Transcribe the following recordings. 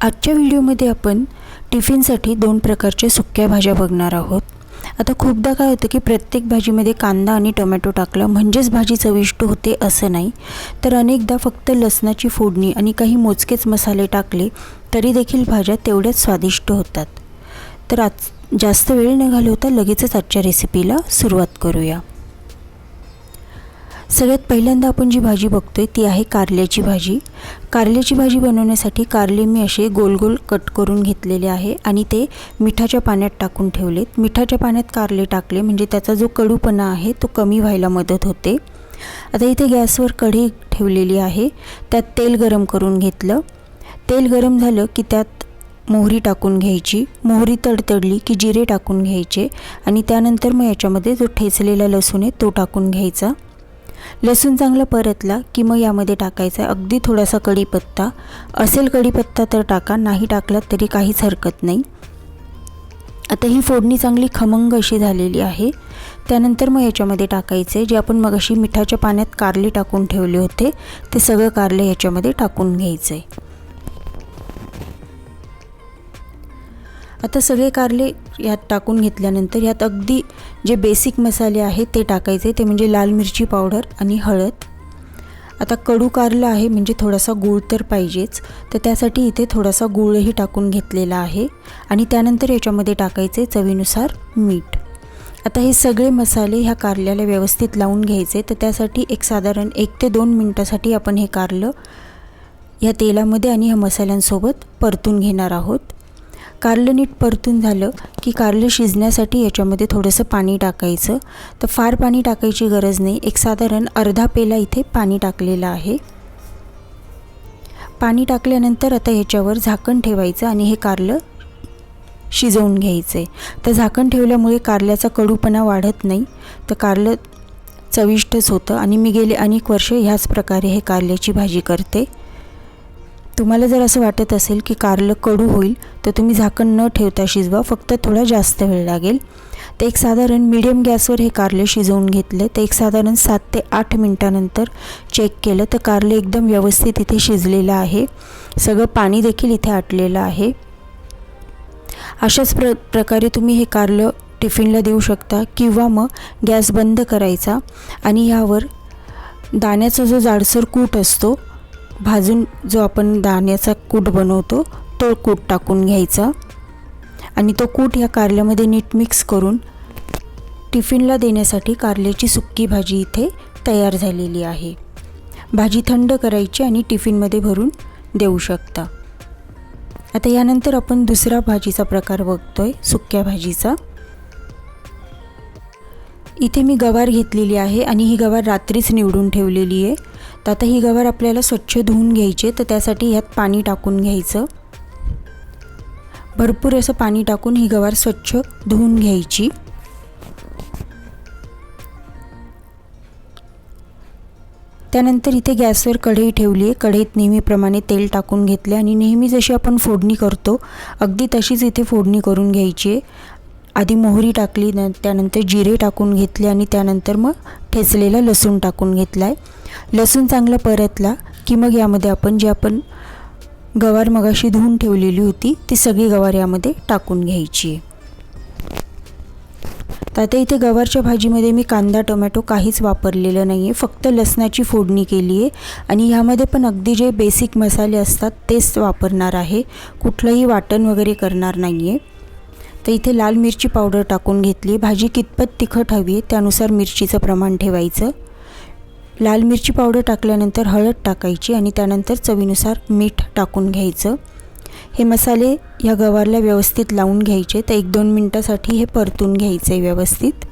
आजच्या व्हिडिओमध्ये आपण टिफिनसाठी दोन प्रकारच्या सुक्या भाज्या बघणार आहोत. आता खूपदा काय होतं की प्रत्येक भाजीमध्ये कांदा आणि टोमॅटो टाकला म्हणजेच भाजी चविष्ट होते असं नाही. तर अनेकदा फक्त लसणाची फोडणी आणि काही मोजकेच मसाले टाकले तरी देखील भाज्या तेवढ्याच स्वादिष्ट होतात. तर आज जास्त वेळ न घालवता लगेचच आजच्या रेसिपीला सुरुवात करूया. सगळ्यात पहिल्यांदा आपण जी भाजी बघतोय ती आहे कारल्याची भाजी. कारल्याची भाजी बनवण्यासाठी कारले मी असे गोल गोल कट करून घेतलेले आहे आणि ते मिठाच्या पाण्यात टाकून ठेवलेत. मिठाच्या पाण्यात कारले टाकले म्हणजे त्याचा जो कडूपणा आहे तो कमी व्हायला मदत होते. आता इथे गॅसवर कढी ठेवलेली आहे. त्यात तेल गरम करून घेतलं. तेल गरम झालं की त्यात मोहरी टाकून घ्यायची. मोहरी तडतडली की जिरे टाकून घ्यायचे आणि त्यानंतर मग याच्यामध्ये जो ठेचलेला लसूण आहे तो टाकून घ्यायचा. लसूण चांगला परतला की मग यामध्ये टाकायचा अगदी थोडासा कढीपत्ता. असेल कढीपत्ता तर टाका नाही टाकला तरी काहीच हरकत नाही. आता ही फोडणी चांगली खमंग अशी झालेली आहे. त्यानंतर मग याच्यामध्ये टाकायचे जे आपण मगाशी मिठाच्या पाण्यात कारले टाकून ठेवले होते ते सगळं कारले याच्यामध्ये टाकून घ्यायचं आहे आता सगळे कारले यात टाकून घेतल्यानंतर यात अगदी जे बेसिक मसाले आहेत ते टाकायचे. ते म्हणजे लाल मिरची पावडर आणि हळद. आता कडू कारलं आहे म्हणजे थोडासा गूळ तर पाहिजेच. तर त्यासाठी इथे थोडासा गूळही टाकून घेतलेला आहे. आणि त्यानंतर याच्यामध्ये टाकायचे चवीनुसार मीठ. आता हे सगळे मसाले ह्या कारल्याला व्यवस्थित लावून घ्यायचे. तर त्यासाठी एक साधारण एक ते दोन मिनटासाठी आपण हे कारलं ह्या तेलामध्ये आणि ह्या मसाल्यांसोबत परतून घेणार आहोत. कारलं नीट परतून झालं की कारलं शिजण्यासाठी याच्यामध्ये थोडंसं पाणी टाकायचं. तर फार पाणी टाकायची गरज नाही. एक साधारण अर्धा पेला इथे पाणी टाकलेलं आहे. पाणी टाकल्यानंतर आता ह्याच्यावर झाकण ठेवायचं आणि हे कारलं शिजवून घ्यायचं आहे तर झाकण ठेवल्यामुळे कारल्याचा कडूपणा वाढत नाही. तर कारलं चविष्टच होतं आणि मी गेले अनेक वर्ष ह्याच प्रकारे हे कारल्याची भाजी करते. तुम्हाला जर असं वाटत असेल की कारलं कडू होईल तर तुम्ही झाकण न ठेवता शिजवा फक्त थोडा जास्त वेळ लागेल. तर एक साधारण मिडियम गॅसवर हे कारले शिजवून घेतले. तर एक साधारण सात ते आठ मिनटानंतर चेक केलं तर कारले एकदम व्यवस्थित इथे शिजलेलं आहे. सगळं पाणी देखील इथे आटलेलं आहे. अशाच प्र प्रकारे तुम्ही हे कारलं टिफिनला देऊ शकता किंवा मग गॅस बंद करायचा. आणि ह्यावर दाण्याचा जो जाडसर कूट असतो भाजून जो आपण दाण्याचा कूट बनवतो तो कूट टाकून घ्यायचा. आणि तो कूट या कारल्यामध्ये नीट मिक्स करून टिफिनला देण्यासाठी कारल्याची सुक्की भाजी इथे तयार झालेली आहे. भाजी थंड करायची आणि टिफिनमध्ये भरून देऊ शकता. आता यानंतर आपण दुसरा भाजीचा प्रकार बघतोय सुक्या भाजीचा. इथे मी गवार घेतलेली आहे आणि ही गवार रात्रीच निवडून ठेवलेली आहे. तर आता ही गवार आपल्याला स्वच्छ धुवून घ्यायचे तर त्यासाठी ह्यात पाणी टाकून घ्यायचं. भरपूर असं पाणी टाकून ही गवार स्वच्छ धुवून घ्यायची. त्यानंतर इथे गॅसवर कढई ठेवली आहे. कढईत नेहमीप्रमाणे तेल टाकून घेतले आणि नेहमी जशी आपण फोडणी करतो अगदी तशीच इथे फोडणी करून घ्यायची आहे. आधी मोहरी टाकली न त्यानंतर जिरे टाकून घेतले आणि त्यानंतर मग ठेचलेला लसूण टाकून घेतला आहे लसूण चांगला परतला की मग यामध्ये आपण जे आपण गवार मगाशी धुवून ठेवलेली होती ती सगळी गवार यामध्ये टाकून घ्यायची आहे. तर आता इथे गवारच्या भाजीमध्ये मी कांदा टोमॅटो काहीच वापरलेलं नाही आहे फक्त लसणाची फोडणी केली आहे. आणि ह्यामध्ये पण अगदी जे बेसिक मसाले असतात तेच वापरणार आहे. कुठलंही वाटण वगैरे करणार नाही आहे तर इथे लाल मिरची पावडर टाकून घेतली. भाजी कितपत तिखट हवी आहे त्यानुसार मिरचीचं प्रमाण ठेवायचं. लाल मिरची पावडर टाकल्यानंतर हळद टाकायची आणि त्यानंतर चवीनुसार मीठ टाकून घ्यायचं. हे मसाले ह्या गवारला व्यवस्थित लावून घ्यायचे. तर एक दोन मिनटासाठी हे परतून घ्यायचं आहे व्यवस्थित.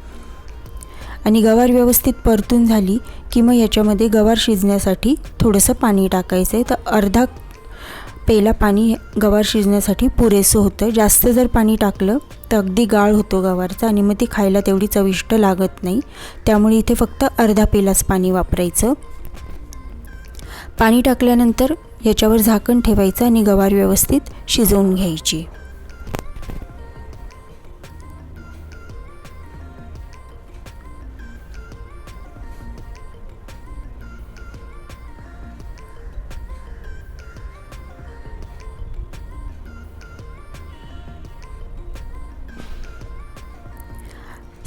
आणि गवार व्यवस्थित परतून झाली की मग याच्यामध्ये गवार शिजण्यासाठी थोडंसं पाणी टाकायचं आहे तर अर्धा पेला पाणी गवार शिजण्यासाठी पुरेसं होतं. जास्त जर पाणी टाकलं तर अगदी गाळ होतो गवारचा आणि मग ती खायला तेवढी चविष्ट लागत नाही. त्यामुळे इथे फक्त अर्धा पेलाच पाणी वापरायचं. पाणी टाकल्यानंतर याच्यावर झाकण ठेवायचं आणि गवार व्यवस्थित शिजवून घ्यायची.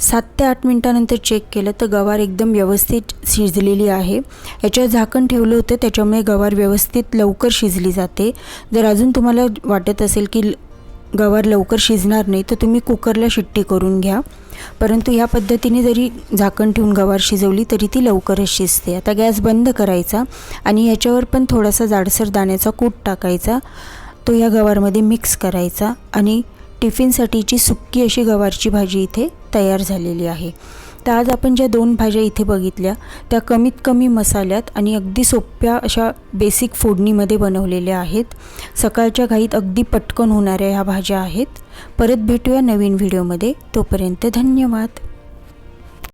सात ते आठ मिनटानंतर चेक केलं तर गवार एकदम व्यवस्थित शिजलेली आहे. याच्यावर झाकण ठेवलं होतं त्याच्यामुळे गवार व्यवस्थित लवकर शिजली जाते. जर अजून तुम्हाला वाटत असेल की ल- गवार लवकर शिजणार नाही तर तुम्ही कुकरला शिट्टी करून घ्या. परंतु ह्या पद्धतीने जरी झाकण ठेवून गवार शिजवली तरी ती लवकरच शिजते. आता गॅस बंद करायचा आणि याच्यावर पण थोडासा जाडसर दाण्याचा कूट टाकायचा. तो या गवारमध्ये मिक्स करायचा आणि टिफिनसाठीची सुक्की अशी गवारची भाजी इथे तयार झालेली आहे. तर आज आपण ज्या दोन भाज्या इथे बघितल्या त्या कमीत कमी मसाल्यात आणि अगदी सोप्या अशा बेसिक फोडणीमध्ये बनवलेल्या आहेत. सकाळच्या घाईत अगदी पटकन होणाऱ्या ह्या भाज्या आहेत. परत भेटूया नवीन व्हिडिओमध्ये. तोपर्यंत धन्यवाद.